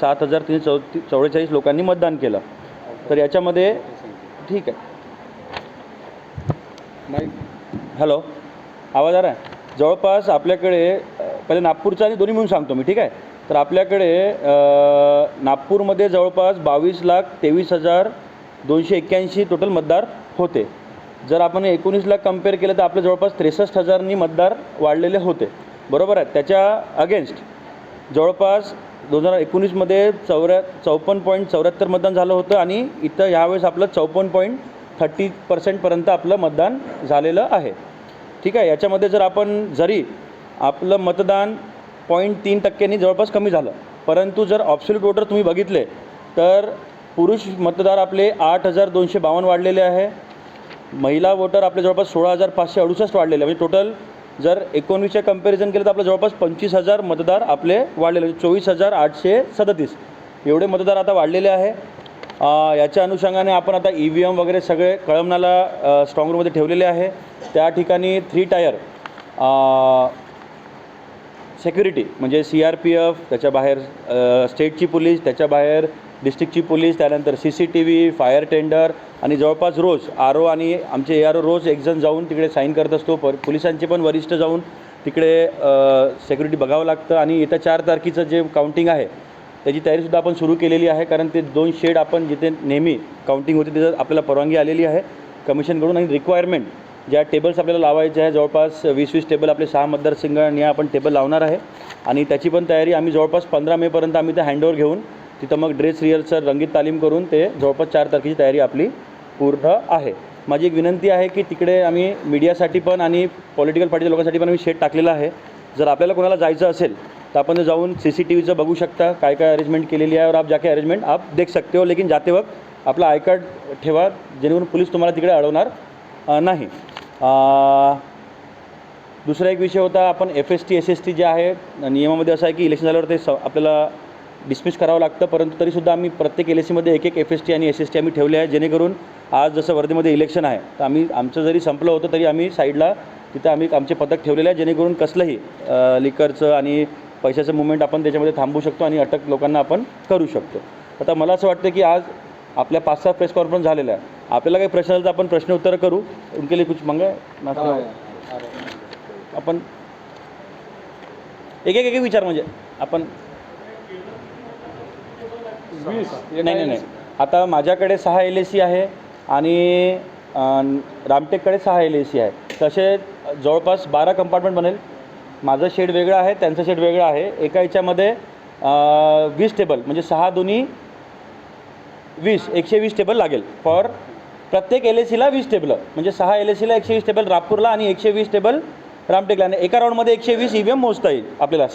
सात हजार तीनशे चौ चौवेचाळीस लोकांनी मतदान केलं. तर याच्यामध्ये ठीक आहे. हॅलो आवाज आ रहा जवळपास आपल्याकडे पहिले नागपूरचं आणि दोन्ही म्हणून सांगतो मी ठीक आहे? तर आपल्याकडे नागपूरमध्ये जवळपास बावीस लाख तेवीस हजार दोनशे एक्क्याऐंशी टोटल मतदार होते. जर आपण एकोणीस लाख कंपेअर केलं तर आपले जवळपास त्रेसष्ट हजारनी मतदार वाढलेले होते. बरोबर आहे? त्याच्या अगेन्स्ट जवळपास दोन हजार एकोणीसमध्ये चौऱ्या चौपन्न पॉईंट चौऱ्याहत्तर मतदान झालं होतं आणि इथं ह्यावेळेस आपलं चौपन्न पॉईंट थर्टी पर्सेंटपर्यंत आपलं मतदान झालेलं आहे. ठीक आहे याच्यामध्ये जर आपण जरी आपलं मतदान पॉईंट तीन टक्क्यांनी जवळपास कमी झालं परंतु जर ऑप्सल्यूट वोटर तुम्ही बघितले तर पुरुष मतदार आपले आठ हजार दोनशे बावन्न वाढलेले आहे महिला वोटर आपले जवळपास सोळा हजार पाचशे अडुसष्ट वाढलेले म्हणजे टोटल जर एकोणवीसच्या कंपॅरिझन केलं तर आपलं जवळपास पंचवीस हजार मतदार आपले वाढलेले चोवीस हजार आठशे सदतीस. एवढे मतदार आता वाढलेले आहे. याच्या अनुषंगाने आपण आता ई व्ही एम वगैरे सगळे कळमनाला स्ट्रॉंग रूममध्ये ठेवलेले आहे. त्या ठिकाणी थ्री टायर सेक्युरिटी म्हणजे सी आर पी एफ त्याच्या बाहेर स्टेटची पोलीस त्याच्या बाहेर डिस्ट्रिक्टची पोलीस त्यानंतर C C T V fire tender आणि जवळपास रोज आर ओ आणि आमचे ए आर ओ रोज एकजण जाऊन तिकडे साईन करत असतो. पर पोलिसांचे पण वरिष्ठ जाऊन तिकडे सेक्युरिटी बघावं लागतं आणि येत्या चार तारखेचं जे काउंटिंग आहे त्याची तयारीसुद्धा आपण सुरू केलेली आहे. कारण ते दोन शेड आपण जिथे नेहमी काउंटिंग होते तिथं आपल्याला परवानगी आलेली आहे. कमिशनकडून आणि रिक्वायरमेंट ज्या टेबल्स आपल्याला लावायचे आहे जवळपास वीस वीस टेबल आपले सहा मतदारसंघांनी आपण टेबल लावणार आहे. आणि त्याची पण तयारी आम्ही जवळपास पंधरा मेपर्यंत आम्ही ते हँडओवर घेऊन तिथं मग ड्रेस रिहर्सल रंगीत तालीम करून ते जवळपास चार तारखेची तयारी आपली पूर्ण आहे. माझी एक विनंती आहे की तिकडे आम्ही मीडियासाठी पण आणि पॉलिटिकल पार्टीच्या लोकांसाठी पण आम्ही शेड टाकलेला आहे. जर आपल्याला कोणाला जायचं असेल तर आपण जाऊन सी सी टी व्हीचं बघू शकता काय काय अरेंजमेंट केलेली आहे और आप जाके अरेंजमेंट आप देख सकते हो लेकिन जाते वक्त आपला आय कार्ड ठेवा जेणेकरून पोलीस तुम्हाला तिकडे अडवणार नाही. दुसरा एक विषय होता आपण F S T S S T जे आहे नियमामध्ये असं आहे की इलेक्शन झाल्यावर ते स आपल्याला डिसमिस करावं लागतं परंतु तरीसुद्धा आम्ही प्रत्येक एल एस सीमध्ये एक एक एफ एस टी आणि एस एस टी आम्ही ठेवले आहे जेणेकरून आज जसं वर्धेमध्ये इलेक्शन आहे तर आम्ही आमचं जरी संपलं होतं तरी आम्ही साईडला तिथं आम्ही आमचे पथक ठेवलेले आहे जेणेकरून कसलंही लिकरचं आणि पैशाचं मुवमेंट आपण त्याच्यामध्ये थांबू शकतो आणि अटक लोकांना आपण करू शकतो. आता मला असं वाटतं की आज आपल्या पाच सहा प्रेस कॉन्फरन्स झालेल्या आहे आपल्याला काही प्रश्न आले तर आपण प्रश्न उत्तर करू. उनके लिए कुछ मंगा आपण एक एक एक विचार म्हणजे आपण नाही नाही नाही. आता माझ्याकडे सहा एल ए सी आहे आणि रामटेककडे सहा एल ए सी आहे. तसे जवळपास बारा कंपार्टमेंट बनेल. माझं शेड वेगळं आहे त्यांचं शेड वेगळं आहे. एका याच्यामध्ये वीस टेबल म्हणजे सहा दोन्ही वीस एकशे वीस टेबल लागेल. फॉर प्रत्येक एल ए सीला वीस टेबल म्हणजे सहा एल ए सीला एकशे वीस टेबल रामपूरला आणि एकशे वीस टेबल रामटेकला. आणि एका राऊंडमध्ये एकशे वीस ई व्ही एम मोजता येईल आपल्याला. सी